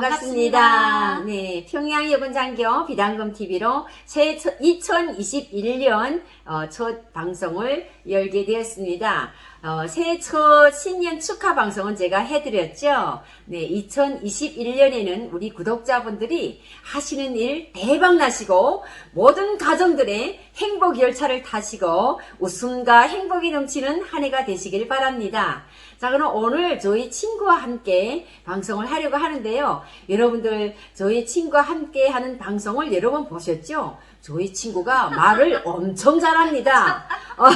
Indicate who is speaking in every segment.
Speaker 1: 반갑습니다.
Speaker 2: 반갑습니다.
Speaker 1: 네, 평양 여군 장교 비단금 TV로 새 2021년 어, 첫 방송을 열게 되었습니다. 어, 새해 첫 신년 축하 방송은 제가 해드렸죠. 네, 2021년에는 우리 구독자분들이 하시는 일 대박 나시고 모든 가정들의 행복 열차를 타시고 웃음과 행복이 넘치는 한 해가 되시길 바랍니다. 자, 그럼 오늘 저희 친구와 함께 방송을 하려고 하는데요. 여러분들, 저희 친구와 함께 하는 방송을 여러 번 보셨죠? 저희 친구가 말을 엄청 잘합니다. 어,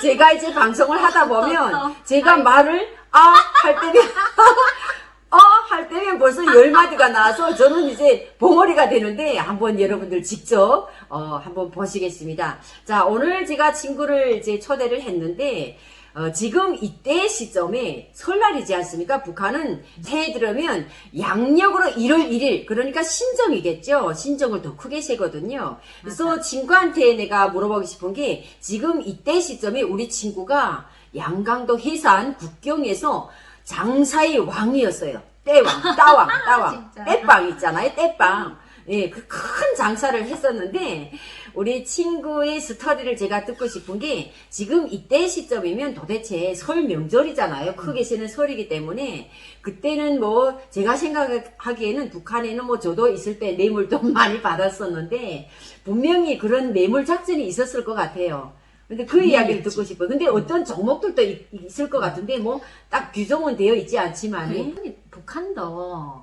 Speaker 1: 제가 이제 방송을 하다 보면 제가 말을 아, 할 때면 어, 할 때면 벌써 열 마디가 나와서 저는 이제 봉어리가 되는데 한번 여러분들 직접 어, 한번 보시겠습니다. 자, 오늘 제가 친구를 이제 초대를 했는데 어, 지금 이때 시점에 설날이지 않습니까? 북한은 새해 들으면 양력으로 1월 1일, 그러니까 신정이겠죠? 신정을 더 크게 세거든요. 그래서 친구한테 내가 물어보고 싶은 게 지금 이때 시점에 우리 친구가 양강도 해산 국경에서 장사의 왕이었어요. 때왕, 따왕, 따왕. 때빵 있잖아요, 때빵. 예, 그 큰 장사를 했었는데, 우리 친구의 스토리를 제가 듣고 싶은 게, 지금 이때 시점이면 도대체 설 명절이잖아요. 크게 쉬는 설이기 때문에, 그때는 뭐, 제가 생각하기에는 북한에는 뭐 저도 있을 때 뇌물도 많이 받았었는데, 분명히 그런 뇌물 작전이 있었을 것 같아요. 근데 그 이야기를 듣고 싶어요. 근데 어떤 종목들도 있- 있을 것 같은데, 뭐, 딱 규정은 되어 있지 않지만,
Speaker 2: 그래, 북한도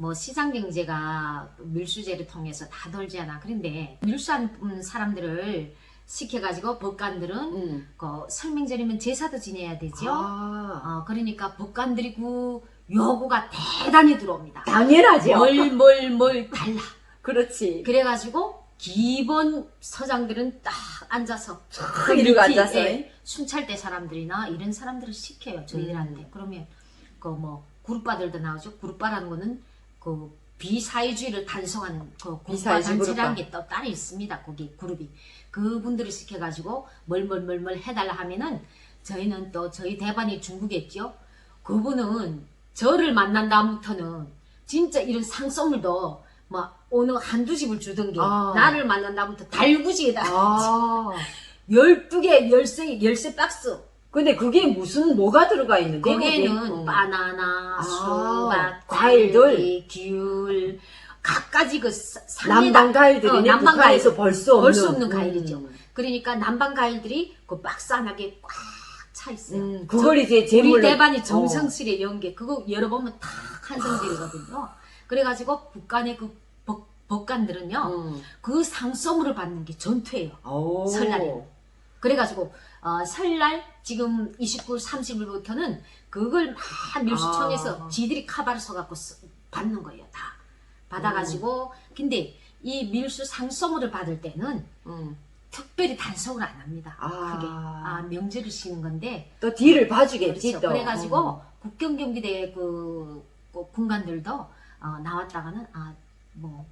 Speaker 2: 뭐 시장 경제가 밀수제를 통해서 다 돌잖아. 그런데 밀수한 음, 사람들을 시켜가지고 법관들은
Speaker 1: 음.
Speaker 2: 그 설명절이면 제사도 지내야 되죠.
Speaker 1: 아,
Speaker 2: 어, 그러니까 법관들이 그 요구가 대단히 들어옵니다.
Speaker 1: 당연하죠.
Speaker 2: 뭘 뭘 뭘 달라.
Speaker 1: 그렇지.
Speaker 2: 그래가지고 기본 서장들은 딱 앉아서
Speaker 1: 탁 이러고 앉아서.
Speaker 2: 예, 순찰대 사람들이나 이런 사람들을 시켜요 저희들한테
Speaker 1: 음.
Speaker 2: 그러면 그 뭐 그룹바들도 나오죠 그룹바라는 거는 그 비사회주의를 단속하는 그
Speaker 1: 비사회주의
Speaker 2: 단체라는. 게 또 따로 있습니다 거기 그룹이 그분들을 시켜가지고 뭘뭘뭘뭘 해달라 하면은 저희는 또 저희 대반이 중국이었죠 그분은 저를 만난 다음부터는 진짜 이런 상선물도 막 어느 한두 집을 주던 게
Speaker 1: 아.
Speaker 2: 나를 만난 다음부터 달구지에다
Speaker 1: 아.
Speaker 2: 12개 열쇠 열쇠 박스
Speaker 1: 근데 그게 무슨 뭐가 들어가 있는데?
Speaker 2: 거기에는?
Speaker 1: 어.
Speaker 2: 바나나,
Speaker 1: 아,
Speaker 2: 수박,
Speaker 1: 과일들.
Speaker 2: 귤 각가지 그 사- 상에다-
Speaker 1: 남방 과일들이네.
Speaker 2: 어, 남방
Speaker 1: 북한에서
Speaker 2: 과일.
Speaker 1: 벌수 없는.
Speaker 2: 벌수 없는 과일이죠.
Speaker 1: 음.
Speaker 2: 그러니까 남방 과일들이 그 박스 안에 꽉 차 있어요.
Speaker 1: 음, 그걸 이제
Speaker 2: 우리
Speaker 1: 제물로.
Speaker 2: 대반이
Speaker 1: 어.
Speaker 2: 정성스레 연게 그거 열어보면 다 한성들이거든요. 그래가지고 북한의 그 법, 법관들은요
Speaker 1: 음.
Speaker 2: 그 상소물을 받는 게 전투예요.
Speaker 1: 오.
Speaker 2: 설날에는. 그래가지고 어, 설날 지금 29일 30일부터는 그걸 막 밀수청에서
Speaker 1: 아.
Speaker 2: 지들이 카바를 써갖고 쓰- 받는 거예요 다 받아가지고 근데 이 밀수 상소물을 받을 때는
Speaker 1: 음.
Speaker 2: 특별히 단속을 안 합니다
Speaker 1: 아.
Speaker 2: 크게 아 명절을 쉬는 건데
Speaker 1: 또 뒤를 봐주겠지,
Speaker 2: 그렇죠.
Speaker 1: 또.
Speaker 2: 그래가지고
Speaker 1: 음.
Speaker 2: 국경경비대 그, 그 군관들도 어, 나왔다가는 아뭐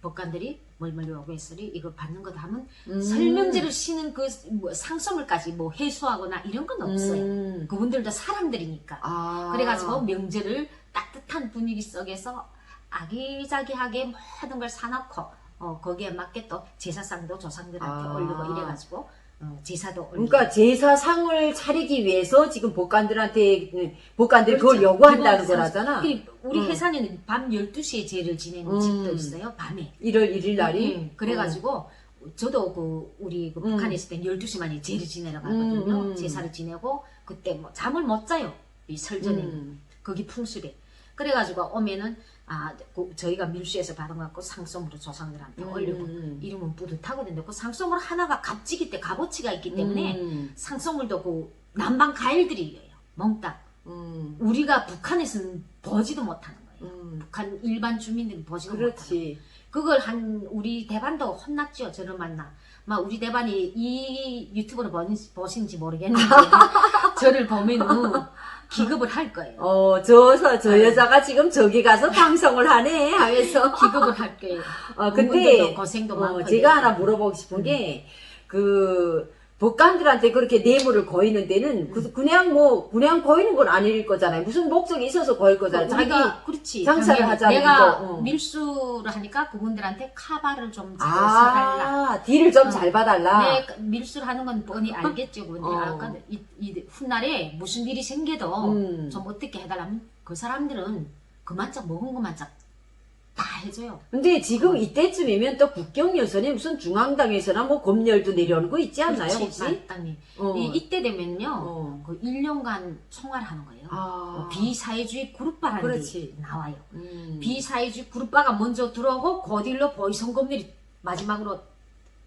Speaker 2: 법관들이 뭘뭘 요구했으니 이거 받는 거다 하면
Speaker 1: 음.
Speaker 2: 설명제를 쉬는 그 뭐 상소물까지 뭐 해소하거나 이런 건 없어요.
Speaker 1: 음.
Speaker 2: 그분들도 사람들이니까.
Speaker 1: 아.
Speaker 2: 그래가지고 명절을 따뜻한 분위기 속에서 아기자기하게 모든 걸 사놓고 어, 거기에 맞게 또 제사상도 조상들한테
Speaker 1: 아.
Speaker 2: 올리고 이래가지고 어, 제사도 올리고
Speaker 1: 그러니까 제사상을 차리기 위해서 지금 복관들한테 음, 복관들이 그걸
Speaker 2: 그렇죠.
Speaker 1: 요구한다는
Speaker 2: 기본
Speaker 1: 거라잖아.
Speaker 2: 그 우리
Speaker 1: 음.
Speaker 2: 회사는 밤 12시에 제를 지내는
Speaker 1: 음.
Speaker 2: 집도 있어요. 밤에.
Speaker 1: 1월 1일 날이.
Speaker 2: 음, 그래가지고 저도 그 우리 그
Speaker 1: 음.
Speaker 2: 북한에 있을 땐 12시만에 제를 지내러 가거든요.
Speaker 1: 음, 음.
Speaker 2: 제사를 지내고 그때 뭐 잠을 못 자요. 이 설전에
Speaker 1: 음.
Speaker 2: 거기 풍수래. 그래가지고 오면은 아 그 저희가 밀수에서 받은 거 갖고 상소물을 조상들한테
Speaker 1: 음,
Speaker 2: 올리고
Speaker 1: 음.
Speaker 2: 이러면 뿌듯하거든요. 그 상소물 하나가 값지기 때 값어치가 있기 때문에
Speaker 1: 음.
Speaker 2: 상소물도 그 남방 과일들이에요. 몽땅.
Speaker 1: 음.
Speaker 2: 우리가 북한에서는 보지도 못하는 거예요.
Speaker 1: 음.
Speaker 2: 북한 일반 주민들은 보지도 못하는 거예요.
Speaker 1: 그렇지.
Speaker 2: 그걸 한 우리 대반도 혼났죠. 저를 만나. 막 우리 대반이 이 유튜브를 보신- 보신지 모르겠는데 저를 보면은 기겁을 할 거예요.
Speaker 1: 어, 저, 저, 저
Speaker 2: 네.
Speaker 1: 여자가 지금 저기 가서 방송을 하네 하면서.
Speaker 2: 기겁을 할 거예요.
Speaker 1: 어,
Speaker 2: 근데 고생도
Speaker 1: 어,
Speaker 2: 많고
Speaker 1: 제가. 하나 물어보고 싶은 게, 그, 법관들한테 그렇게 뇌물을 거이는 데는 그-
Speaker 2: 음.
Speaker 1: 그냥 뭐 그냥 거이는 건 아닐 거잖아요. 무슨 목적이 있어서 거일 거잖아요. 자기
Speaker 2: 우리가 그렇지
Speaker 1: 장사를 하자는
Speaker 2: 내가
Speaker 1: 거, 어.
Speaker 2: 밀수를 하니까 그분들한테 카바를 좀 잘해달라
Speaker 1: 아 딜을 좀
Speaker 2: 어.
Speaker 1: 잘 봐달라.
Speaker 2: 내 밀수를 하는 건 뻔히 알겠죠 그분들
Speaker 1: 어.
Speaker 2: 아까 이, 이 훗날에 무슨 일이 생겨도
Speaker 1: 음.
Speaker 2: 좀 어떻게 해달라면 그 사람들은 그만짝 먹은 것만짝 다 해줘요
Speaker 1: 근데 지금 이때쯤이면 또 국경여선이 무슨 중앙당에서나 뭐 검열도 내려오는 거 있지 않나요
Speaker 2: 그렇지,
Speaker 1: 혹시?
Speaker 2: 마땅히.
Speaker 1: 어.
Speaker 2: 이, 이때 되면요
Speaker 1: 어.
Speaker 2: 그 1년간 총알하는 거예요
Speaker 1: 아.
Speaker 2: 어, 비사회주의 그룹바라는
Speaker 1: 그렇지.
Speaker 2: 게 나와요
Speaker 1: 음.
Speaker 2: 비사회주의 그룹바가 먼저 들어오고 거딜로 보이성검들이 마지막으로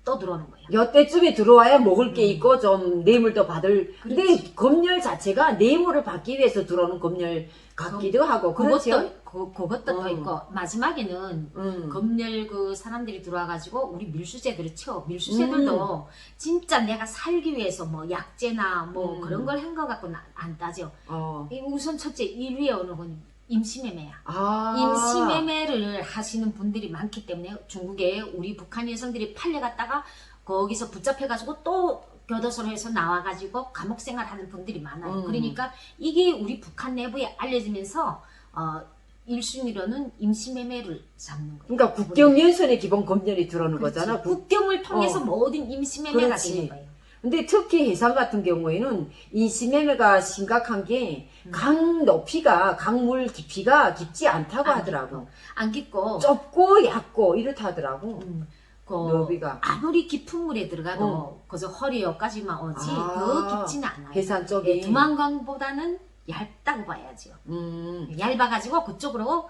Speaker 2: 또 들어오는 거예요.
Speaker 1: 여때쯤에 들어와야 먹을 게
Speaker 2: 음.
Speaker 1: 있고 좀 뇌물도 받을. 근데. 검열 자체가 뇌물을 받기 위해서 들어오는 검열 같기도 하고 그렇죠.
Speaker 2: 그것도 그, 그것도
Speaker 1: 어.
Speaker 2: 또 있고 마지막에는
Speaker 1: 음.
Speaker 2: 검열 그 사람들이 들어와가지고 우리 밀수제들을 쳐 밀수제들도 진짜 내가 살기 위해서 뭐 약제나 뭐
Speaker 1: 음.
Speaker 2: 그런 걸 한 거 갖고는 안- 안 따져.
Speaker 1: 어.
Speaker 2: 이 우선 첫째 1위에 오는 건 임시매매야.
Speaker 1: 아.
Speaker 2: 임시매매를 하시는 분들이 많기 때문에 중국에 우리 북한 여성들이 팔려갔다가 거기서 붙잡혀가지고 또 교도소로 해서 나와가지고 감옥 생활하는 분들이 많아요.
Speaker 1: 음.
Speaker 2: 그러니까 이게 우리 북한 내부에 알려지면서 어, 1순위로는 임시매매를 잡는 거예요.
Speaker 1: 그러니까 국경연선에 기본 검열이 들어오는
Speaker 2: 그렇지.
Speaker 1: 거잖아. 국-
Speaker 2: 국경을 통해서
Speaker 1: 어.
Speaker 2: 모든 임시매매가
Speaker 1: 그렇지.
Speaker 2: 되는 거예요.
Speaker 1: 근데 특히 해상 같은 경우에는 이 심해매가 심각한 게
Speaker 2: 음.
Speaker 1: 강 높이가 강물 깊이가 깊지 않다고
Speaker 2: 안
Speaker 1: 하더라고.
Speaker 2: 안 깊고
Speaker 1: 좁고 얕고 이렇다 하더라고.
Speaker 2: 음, 그
Speaker 1: 넓이가
Speaker 2: 아무리 깊은 물에 들어가도
Speaker 1: 어.
Speaker 2: 그저 허리 여기까지만 오지
Speaker 1: 아.
Speaker 2: 더 깊지는 않아요.
Speaker 1: 해산 쪽이.
Speaker 2: 예, 두만강보다는 얇다고 봐야죠.
Speaker 1: 음.
Speaker 2: 얇아가지고 그쪽으로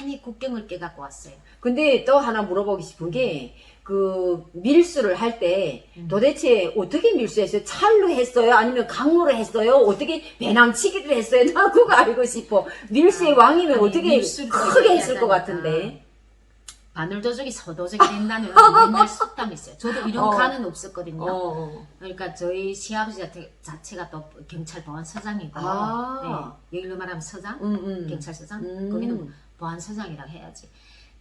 Speaker 2: 많이 국경을 깨갖고 왔어요.
Speaker 1: 근데 또 하나 물어보기 싶은 게, 그, 밀수를 할때
Speaker 2: 음.
Speaker 1: 도대체 어떻게 밀수했어요? 찰로 했어요? 아니면 강로로 했어요? 어떻게 배낭치기를 했어요? 나 그거 알고 싶어. 밀수의 왕이면
Speaker 2: 아니,
Speaker 1: 어떻게
Speaker 2: 밀수를
Speaker 1: 크게 했을 것. 같은데.
Speaker 2: 바늘 도적이 서도적이 된다는 옛날 속담이 있어요. 저도 이런
Speaker 1: 어.
Speaker 2: 간은 없었거든요.
Speaker 1: 어.
Speaker 2: 그러니까 저희 시아버지 자체, 자체가 또 경찰 보안서장이고
Speaker 1: 아.
Speaker 2: 네, 여기로 말하면 서장,
Speaker 1: 음, 음.
Speaker 2: 경찰서장,
Speaker 1: 음.
Speaker 2: 거기는 보안서장이라고 해야지.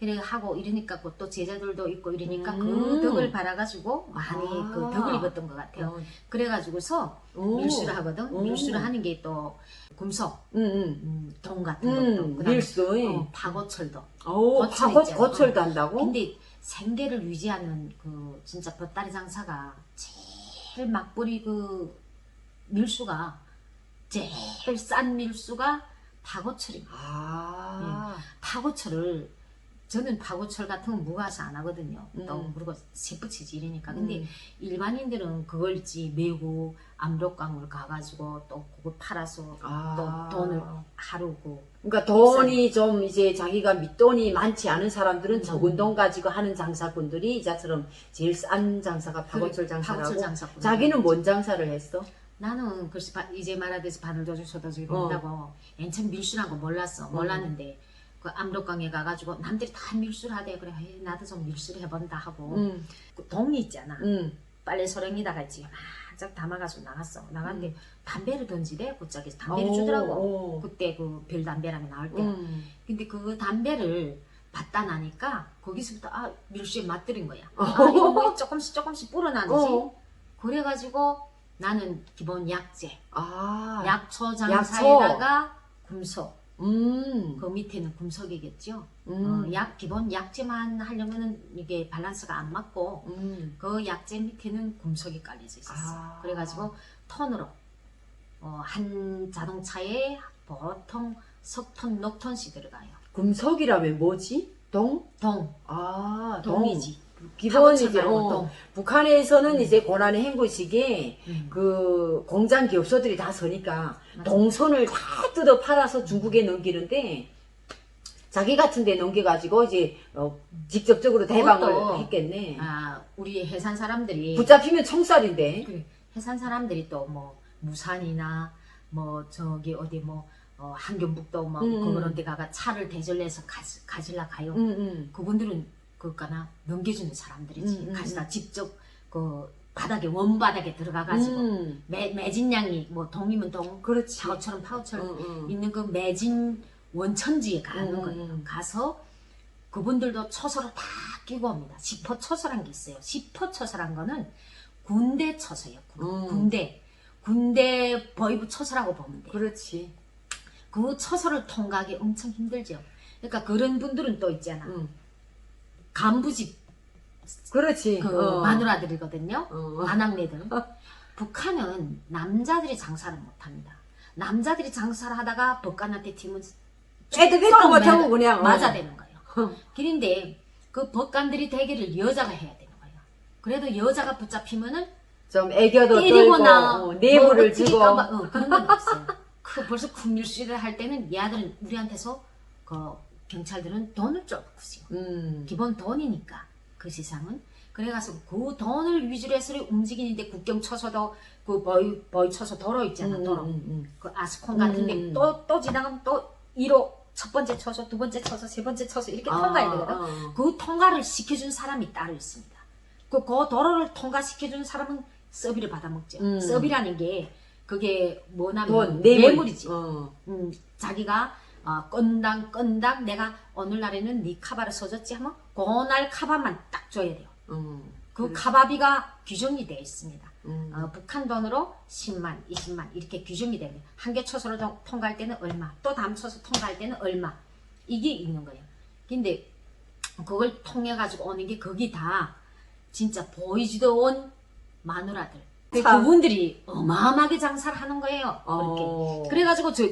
Speaker 2: 그래 하고 이러니까 그또 제자들도 있고 이러니까
Speaker 1: 음.
Speaker 2: 그 덕을 받아가지고 많이
Speaker 1: 아.
Speaker 2: 그 덕을 입었던 것 같아요.
Speaker 1: 어.
Speaker 2: 그래가지고서
Speaker 1: 오.
Speaker 2: 밀수를 하거든.
Speaker 1: 오.
Speaker 2: 밀수를 하는 게 또 금속,
Speaker 1: 음, 음.
Speaker 2: 음, 동 같은
Speaker 1: 음,
Speaker 2: 것도, 그다음에
Speaker 1: 밀수.
Speaker 2: 어, 파고철도.
Speaker 1: 오,
Speaker 2: 거철
Speaker 1: 파고,
Speaker 2: 있잖아.
Speaker 1: 거철도 한다고?
Speaker 2: 근데 생계를 유지하는 그 진짜 볕다리 장사가 제일 막부리 그 밀수가 제일 싼 밀수가 파고철입니다.
Speaker 1: 아.
Speaker 2: 파고철을 저는 파고철 같은 건 무가서 안 하거든요. 또
Speaker 1: 음.
Speaker 2: 그리고 세붙이지 이러니까. 근데
Speaker 1: 음.
Speaker 2: 일반인들은 그걸 있지 메고 압록강을 가가지고 또 그걸 팔아서
Speaker 1: 아.
Speaker 2: 또 돈을 하루고
Speaker 1: 그러니까 돈이 좀 이제 자기가 밑돈이 많지 않은 사람들은
Speaker 2: 음.
Speaker 1: 적은 돈 가지고 하는 장사꾼들이 이자처럼 제일 싼 장사가 파고철 장사라고.
Speaker 2: 파고철 장사꾼.
Speaker 1: 자기는 뭔 장사를 했어?
Speaker 2: 나는 글쎄 바- 이제 말하듯이 바늘도주 소도주
Speaker 1: 어.
Speaker 2: 이런다고 엔천 밀수란 거 몰랐어 몰랐는데 그 압록강에 가가지고 남들이 다 밀수를 하대. 그래 에이, 나도 좀 밀수를 해본다 하고.
Speaker 1: 응,
Speaker 2: 그 동이 있잖아.
Speaker 1: 응.
Speaker 2: 빨래 소량에다가 있지 막 담아가지고 나갔어. 나갔는데 담배를 던지대 그짝에서. 담배를
Speaker 1: 오,
Speaker 2: 주더라고.
Speaker 1: 오.
Speaker 2: 그때 그 별 담배라고 나올 때.
Speaker 1: 응.
Speaker 2: 근데 그 담배를 받다 나니까 거기서부터 아 밀수에 맛들인 거야.
Speaker 1: 어.
Speaker 2: 아 이거 뭐 조금씩 조금씩 불어나는지
Speaker 1: 어.
Speaker 2: 그래가지고 나는 기본 약재.
Speaker 1: 아.
Speaker 2: 약초 장사에다가 금속
Speaker 1: 음.
Speaker 2: 그 밑에는 금속이겠죠
Speaker 1: 음.
Speaker 2: 어, 약 기본 약재만 하려면은 이게 밸런스가 안 맞고
Speaker 1: 음.
Speaker 2: 그 약재 밑에는 금속이 깔려져 있었어
Speaker 1: 아.
Speaker 2: 그래가지고 톤으로 어, 한 자동차에 보통 석톤, 녹톤씩 들어가요
Speaker 1: 금속이라면 뭐지? 동?
Speaker 2: 동,
Speaker 1: 아, 동.
Speaker 2: 동이지
Speaker 1: 기본 이제
Speaker 2: 파고철 말고
Speaker 1: 어,
Speaker 2: 동.
Speaker 1: 북한에서는
Speaker 2: 음.
Speaker 1: 이제 고난의 행구식에
Speaker 2: 음.
Speaker 1: 그 공장 기업소들이 다 서니까
Speaker 2: 맞아.
Speaker 1: 동선을 다 뜯어 팔아서 중국에 넘기는데 자기 같은 데 넘겨가지고 이제 어, 직접적으로 대방을 했겠네.
Speaker 2: 아, 우리 해산 사람들이
Speaker 1: 붙잡히면 총살인데.
Speaker 2: 그 해산 사람들이 또 뭐 무산이나 뭐 저기 어디 뭐 어, 한경북도 뭐
Speaker 1: 음.
Speaker 2: 그런 데 가가 차를 대절해서 가지, 가질라 가요.
Speaker 1: 응, 응.
Speaker 2: 그분들은 그거나 넘겨주는 사람들이지.
Speaker 1: 음, 음,
Speaker 2: 가시다 직접 그 바닥에 원바닥에 들어가 가지고
Speaker 1: 음,
Speaker 2: 매, 매진량이 뭐 동이면 동
Speaker 1: 그렇지.
Speaker 2: 파우처럼 파우처럼
Speaker 1: 응, 응.
Speaker 2: 있는 그 매진 원천지에 가는
Speaker 1: 음,
Speaker 2: 거예요.
Speaker 1: 음.
Speaker 2: 가서 그분들도 처서를 다 끼고 옵니다. 시퍼 처서란 게 있어요. 시퍼 처서란 거는 군대 처서예요. 군-
Speaker 1: 음.
Speaker 2: 군대. 군대 버이브 처서라고 보면 돼요.
Speaker 1: 그렇지.
Speaker 2: 그 처서를 통과하기 엄청 힘들죠. 그러니까 그런 분들은 또 있잖아.
Speaker 1: 응.
Speaker 2: 간부집
Speaker 1: 그렇지.
Speaker 2: 그
Speaker 1: 어.
Speaker 2: 마누라들이거든요.
Speaker 1: 어.
Speaker 2: 아낙네들. 북한은 남자들이 장사를 못합니다. 남자들이 장사를 하다가 법관한테 팀은
Speaker 1: 애들 뵙고 못하고 그냥. 어.
Speaker 2: 맞아 되는 거예요. 그런데 그 법관들이 대개를 여자가 해야 되는 거예요. 그래도 여자가 붙잡히면은
Speaker 1: 좀 애교도
Speaker 2: 때리거나
Speaker 1: 떨고 어, 내부를
Speaker 2: 뭐 어떻게
Speaker 1: 주고.
Speaker 2: 까봐- 어, 그런 건 없어요. 그 벌써 군밀수를 할 때는 얘들은 우리한테서 그 경찰들은 돈을 쫓고요.
Speaker 1: 음.
Speaker 2: 기본 돈이니까 그 세상은 그래가서 그 돈을 위주로 해서 움직이는데 국경 쳐서도 그 버이 버이 쳐서 도로 있잖아
Speaker 1: 음,
Speaker 2: 도로
Speaker 1: 음, 음.
Speaker 2: 그 아스콘 같은데
Speaker 1: 음.
Speaker 2: 또또 지나가면 또 1호 첫 번째 쳐서 두 번째 쳐서 세 번째 쳐서 이렇게 통과해야 되거든.
Speaker 1: 어.
Speaker 2: 그 통과를 시켜준 사람이 따로 있습니다. 그, 그 도로를 통과시켜준 사람은 서비를 받아먹죠.
Speaker 1: 음.
Speaker 2: 서비라는 게 그게 뭐냐면
Speaker 1: 돈, 뇌물.
Speaker 2: 뇌물이지.
Speaker 1: 어.
Speaker 2: 음, 자기가 어, 건당 건당 내가 오늘날에는 네 카바를 써줬지 하면 그날 카바만 딱 줘야 돼요.
Speaker 1: 어.
Speaker 2: 그. 카바비가 규정이 되어 있습니다.
Speaker 1: 음.
Speaker 2: 어, 북한 돈으로 10만, 20만 이렇게 규정이 됩니다. 한 개 초소로 통- 통과할 때는 얼마, 또 다음 초소 통과할 때는 얼마 이게 있는 거예요. 근데 그걸 통해 가지고 오는 게 거기 다 진짜 보이지도 온 마누라들. 그분들이 어마어마하게 장사를 하는 거예요. 그렇게.
Speaker 1: 어.
Speaker 2: 그래가지고 저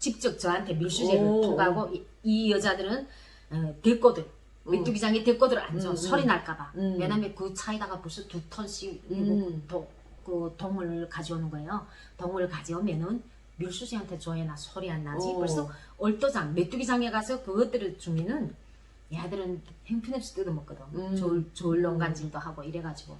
Speaker 2: 직접 저한테 밀수제를
Speaker 1: 오.
Speaker 2: 통과하고 이, 이 여자들은 어, 대꼬들
Speaker 1: 음.
Speaker 2: 메뚜기장에 대꼬들을 안 줘.
Speaker 1: 음, 음.
Speaker 2: 소리 날까봐.
Speaker 1: 음.
Speaker 2: 왜냐면 그 차에다가 벌써 두 톤씩
Speaker 1: 음.
Speaker 2: 도, 그 동을 가져오는 거예요. 동을 가져오면은 밀수지한테 줘야나 소리 안 나지.
Speaker 1: 오.
Speaker 2: 벌써 얼도장, 메뚜기장에 가서 그것들을 주면은 얘들은 행편없이 뜯어먹거든.
Speaker 1: 음.
Speaker 2: 졸, 졸농간질도 하고 이래가지고.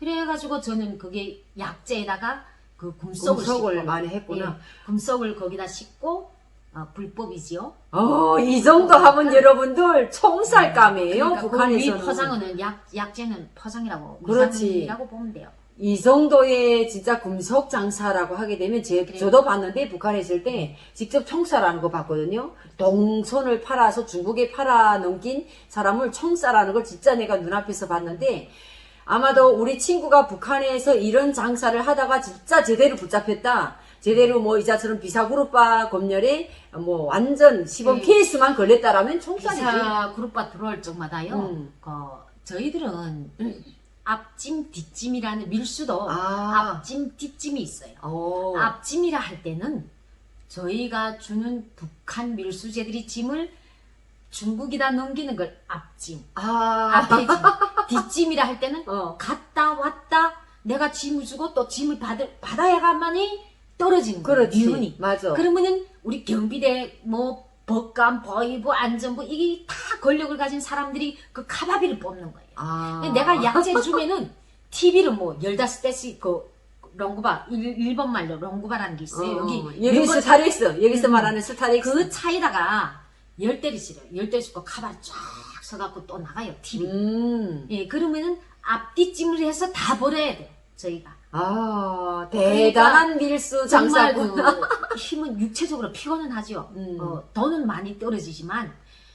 Speaker 2: 그래가지고 저는 그게 약재에다가 그 금속을,
Speaker 1: 금속을 많이 했구나.
Speaker 2: 예, 금속을 거기다 싣고 어, 불법이지요.
Speaker 1: 어, 이 정도 하면 여러분들 총살감이에요.
Speaker 2: 그러니까 그
Speaker 1: 북한에서는.
Speaker 2: 위 포장은 약 약재는 포장이라고
Speaker 1: 그렇지.
Speaker 2: 위산이라고 보면 돼요.
Speaker 1: 이 정도의 진짜 금속 장사라고 하게 되면 제,
Speaker 2: 그래요.
Speaker 1: 저도 봤는데 북한에 있을 때 직접 총살하는 거 봤거든요. 동선을 팔아서 중국에 팔아 넘긴 사람을 총살하는 걸 진짜 내가 눈앞에서 봤는데 아마도 우리 친구가 북한에서 이런 장사를 하다가 진짜 제대로 붙잡혔다. 제대로 뭐 이자처럼 비사그룹바 검열에 뭐 완전 시범
Speaker 2: 음.
Speaker 1: 케이스만 걸렸다라면 총살이지.
Speaker 2: 기사 그룹바 들어올 적마다요.
Speaker 1: 음.
Speaker 2: 그 저희들은 앞짐 뒷짐이라는 밀수도
Speaker 1: 아.
Speaker 2: 앞짐 뒷짐이 있어요.
Speaker 1: 어.
Speaker 2: 앞짐이라 할 때는 저희가 주는 북한 밀수제들이 짐을 중국이다 넘기는 걸 앞짐.
Speaker 1: 아.
Speaker 2: 앞에 짐. 뒷짐이라 할 때는
Speaker 1: 어.
Speaker 2: 갔다 왔다 내가 짐을 주고 또 짐을 받을 받아야만이 떨어지는 거예요.
Speaker 1: 그렇지.
Speaker 2: 기운이.
Speaker 1: 맞아.
Speaker 2: 그러면은 우리 경비대 뭐 법관, 버이부, 안전부 이게 다 권력을 가진 사람들이 그 카바비를 뽑는 거예요.
Speaker 1: 아.
Speaker 2: 내가 약재 주면은 TV를 뭐 열다섯 대씩 그 롱구바 일, 일본 말로 롱구바라는 게 있어요.
Speaker 1: 어,
Speaker 2: 여기
Speaker 1: 여기
Speaker 2: 이런 거
Speaker 1: 스타렉스 여기서
Speaker 2: 음.
Speaker 1: 말하는 스타렉스
Speaker 2: 그 차에다가 열 대를 실어요. 열 대를 싣고 카바를 쫙 서갖고 또 나가요. TV.
Speaker 1: 음.
Speaker 2: 예, 그러면은 앞뒤 찜을 해서 다 버려야 돼. 저희가.
Speaker 1: 아 대단한 밀수 장사구나
Speaker 2: 그 힘은 육체적으로 피곤은 하죠.
Speaker 1: 음.
Speaker 2: 어, 돈은 많이 떨어지지만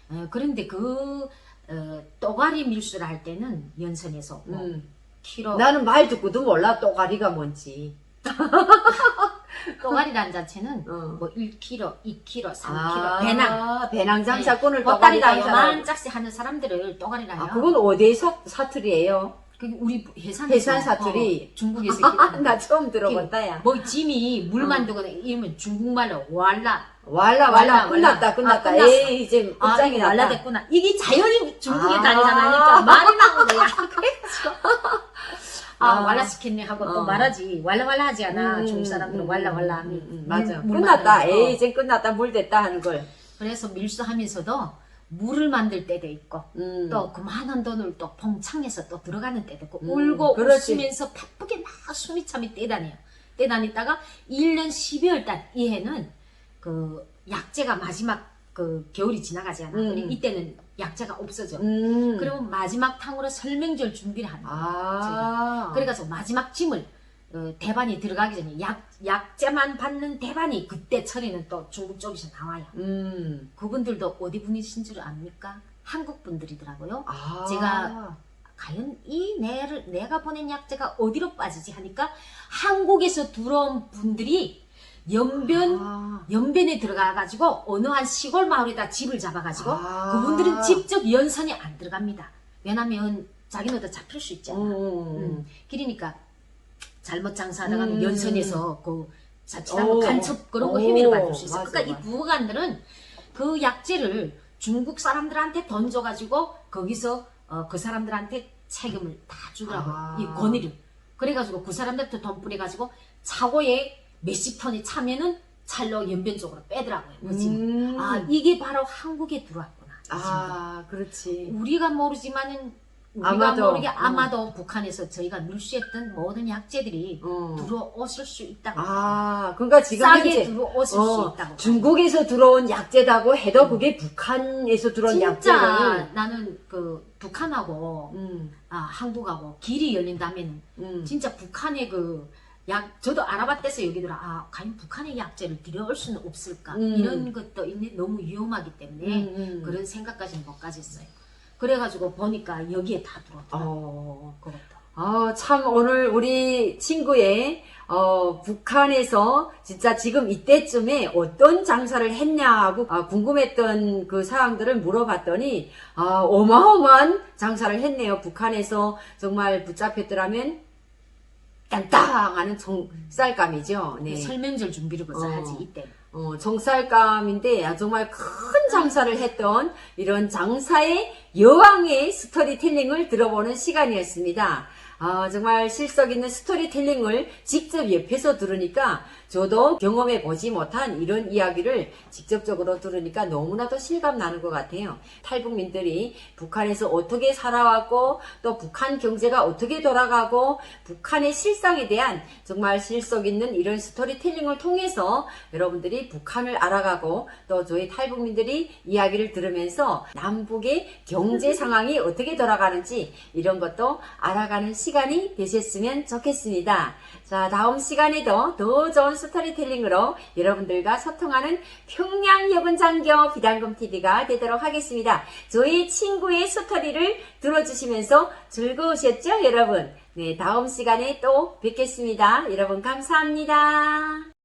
Speaker 2: 어, 그런데 그 어, 또가리 밀수를 할 때는 연선에서 뭐
Speaker 1: 음.
Speaker 2: 키로
Speaker 1: 나는 말 듣고도 몰라 또가리가 뭔지
Speaker 2: 또가리란 자체는
Speaker 1: 어.
Speaker 2: 뭐 1kg, 2kg, 3kg
Speaker 1: 아,
Speaker 2: 배낭
Speaker 1: 배낭 장사꾼을
Speaker 2: 보따리
Speaker 1: 또가리
Speaker 2: 다
Speaker 1: 장사라고
Speaker 2: 요만짝씩 하는 사람들을 또가리라 해요.
Speaker 1: 아 그건 어디의 사, 사투리예요?
Speaker 2: 그게 우리 해산
Speaker 1: 해산 사투리.
Speaker 2: 중국에서 있거든.
Speaker 1: 나 처음 들어본다 야
Speaker 2: 뭐 짐이 물
Speaker 1: 어.
Speaker 2: 만두거나 이러면 중국말로 왈라
Speaker 1: 왈라
Speaker 2: 왈라,
Speaker 1: 왈라 끝났다
Speaker 2: 왈라.
Speaker 1: 끝났다
Speaker 2: 아, 끝났어.
Speaker 1: 에이 이제
Speaker 2: 아,
Speaker 1: 끝장이
Speaker 2: 이거
Speaker 1: 났다
Speaker 2: 말라됐구나. 이게 자연히 중국에
Speaker 1: 아.
Speaker 2: 다니잖아. 말이 나온 거야. 그래가지고. 아,
Speaker 1: 아.
Speaker 2: 왈라 시켰네 하고 또
Speaker 1: 어.
Speaker 2: 말하지. 왈라 왈라 하지 않아.
Speaker 1: 음,
Speaker 2: 중국 사람들은
Speaker 1: 음,
Speaker 2: 왈라 왈라
Speaker 1: 음,
Speaker 2: 하면.
Speaker 1: 음, 음, 맞아
Speaker 2: 물- 물
Speaker 1: 끝났다. 에이 이제 끝났다 물 됐다 하는 걸
Speaker 2: 그래서 밀수하면서도 물을 만들 때도 있고
Speaker 1: 음.
Speaker 2: 또 그만한 돈을 또 봉창해서 또 들어가는 때도 있고
Speaker 1: 음,
Speaker 2: 울고
Speaker 1: 그렇지.
Speaker 2: 웃으면서 바쁘게 막 숨이 참이 떼다녀요. 떼다니다가 1년 12월 달 이해는 그 약재가 마지막 그 겨울이 지나가잖아.
Speaker 1: 음.
Speaker 2: 그리고 이때는 약재가 없어져.
Speaker 1: 음.
Speaker 2: 그러면 마지막 탕으로 설명절 준비를 하는 거예요.
Speaker 1: 아
Speaker 2: 그래서 마지막 짐을 어, 대반이 들어가기 전에 약 약재만 받는 대반이 그때 처리는 또 중국 쪽에서 나와요.
Speaker 1: 음.
Speaker 2: 그분들도 어디 분이신 줄 압니까? 한국 분들이더라고요.
Speaker 1: 아.
Speaker 2: 제가 과연 이 내를 내가 보낸 약재가 어디로 빠지지 하니까 한국에서 들어온 분들이 연변
Speaker 1: 아.
Speaker 2: 연변에 들어가 가지고 어느 한 시골 마을에다 집을 잡아 가지고
Speaker 1: 아.
Speaker 2: 그분들은 직접 연선에 안 들어갑니다. 왜냐면 자기네도 잡힐 수 있잖아.
Speaker 1: 음.
Speaker 2: 음, 그러니까 잘못 장사하다가는
Speaker 1: 음.
Speaker 2: 연선에서 그 자칫한
Speaker 1: 오.
Speaker 2: 간첩 그런 거
Speaker 1: 오,
Speaker 2: 혐의를 받을 수 있어.
Speaker 1: 맞아,
Speaker 2: 그러니까 이
Speaker 1: 맞아.
Speaker 2: 부부간들은 그 약재를 중국 사람들한테 던져가지고 거기서 어, 그 사람들한테 책임을 다 주더라고요.
Speaker 1: 아.
Speaker 2: 이 권위를. 그래가지고 그 사람들한테 돈 뿌려가지고 차고에 몇십 톤이 차면은 찰로 연변 쪽으로 빼더라고요.
Speaker 1: 음.
Speaker 2: 아 이게 바로 한국에 들어왔구나.
Speaker 1: 아, 그렇지.
Speaker 2: 우리가 모르지만은 우리가
Speaker 1: 아마도,
Speaker 2: 모르게
Speaker 1: 어.
Speaker 2: 아마도 북한에서 저희가 누수했던 모든 약재들이
Speaker 1: 어.
Speaker 2: 들어오실 수 있다고.
Speaker 1: 아, 그러니까 지금
Speaker 2: 싸게 들어오실 수
Speaker 1: 어,
Speaker 2: 있다고.
Speaker 1: 중국에서 들어온 약재다고 해도 그게 북한에서 들어온
Speaker 2: 진짜
Speaker 1: 약재를
Speaker 2: 나는 그 북한하고
Speaker 1: 음,
Speaker 2: 아, 한국하고 길이 열린다면
Speaker 1: 음.
Speaker 2: 진짜 북한의 그 약, 저도 알아봤대서 여기더라. 아, 과연 북한의 약재를 들여올 수는 없을까?
Speaker 1: 음.
Speaker 2: 이런 것도 있네. 너무 위험하기 때문에
Speaker 1: 음, 음.
Speaker 2: 그런 생각까지는 못 가졌어요. 그래가지고 보니까 여기에 다 들어왔더라고.
Speaker 1: 어.
Speaker 2: 그것도.
Speaker 1: 아, 참 오늘 우리 친구의 어, 북한에서 진짜 지금 이때쯤에 어떤 장사를 했냐고 아, 궁금했던 그 사항들을 물어봤더니 아, 어마어마한 장사를 했네요. 북한에서 정말 붙잡혔더라면 땅땅하는 정쌀감이죠. 네.
Speaker 2: 설명절 준비를 벌써
Speaker 1: 어.
Speaker 2: 하지 이때.
Speaker 1: 어, 정쌀감인데 아, 정말 큰 장사를 했던 이런 장사의 여왕의 스토리텔링을 들어보는 시간이었습니다. 아, 정말 실속 있는 스토리텔링을 직접 옆에서 들으니까 저도 경험해 보지 못한 이런 이야기를 직접적으로 들으니까 너무나도 실감 나는 것 같아요. 탈북민들이 북한에서 어떻게 살아왔고 또 북한 경제가 어떻게 돌아가고 북한의 실상에 대한 정말 실속 있는 이런 스토리텔링을 통해서 여러분들이 북한을 알아가고 또 저희 탈북민들이 이야기를 들으면서 남북의 경제 상황이 어떻게 돌아가는지 이런 것도 알아가는 시간 이 되셨으면 좋겠습니다. 자, 다음 시간에도 더 좋은 스토리텔링으로 여러분들과 소통하는 평양 여군장교 비단금 TV가 되도록 하겠습니다. 저희 친구의 스토리를 들어주시면서 즐거우셨죠, 여러분? 네, 다음 시간에 또 뵙겠습니다. 여러분 감사합니다.